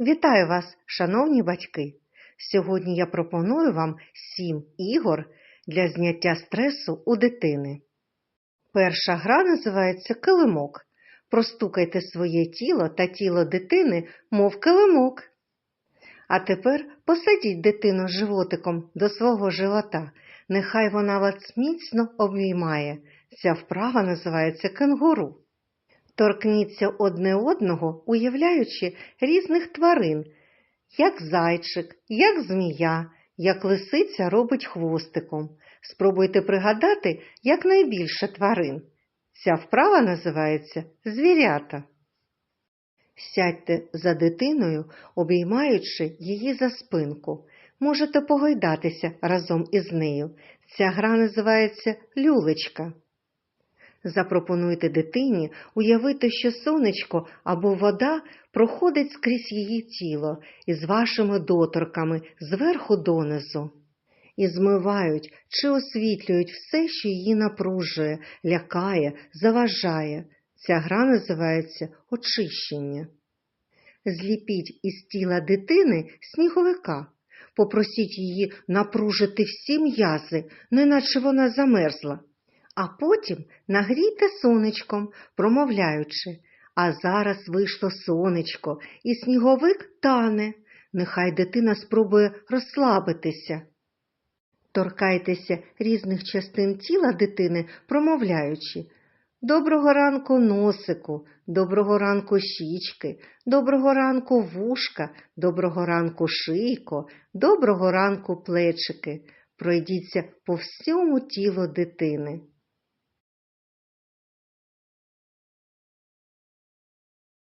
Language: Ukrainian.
Вітаю вас, шановні батьки! Сьогодні я пропоную вам сім ігор для зняття стресу у дитини. Перша гра називається килимок. Простукайте своє тіло та тіло дитини, мов килимок. А тепер посадіть дитину животиком до свого живота. Нехай вона вас міцно обіймає. Ця вправа називається кенгуру. Торкніться одне одного, уявляючи різних тварин, як зайчик, як змія, як лисиця робить хвостиком. Спробуйте пригадати якнайбільше тварин. Ця вправа називається звірята. Сядьте за дитиною, обіймаючи її за спинку. Можете погойдатися разом із нею. Ця гра називається люлечка. Запропонуйте дитині уявити, що сонечко або вода проходить скрізь її тіло із вашими доторками зверху донизу. І змивають чи освітлюють все, що її напружує, лякає, заважає. Ця гра називається очищення. Зліпіть із тіла дитини сніговика. Попросіть її напружити всі м'язи, неначе вона замерзла а потім нагрійте сонечком, промовляючи, а зараз вийшло сонечко, і сніговик тане. Нехай дитина спробує розслабитися. Торкайтеся різних частин тіла дитини, промовляючи Доброго ранку носику, доброго ранку щічки, доброго ранку вушка, доброго ранку шийко, доброго ранку плечики. Пройдіться по всьому тілу дитини.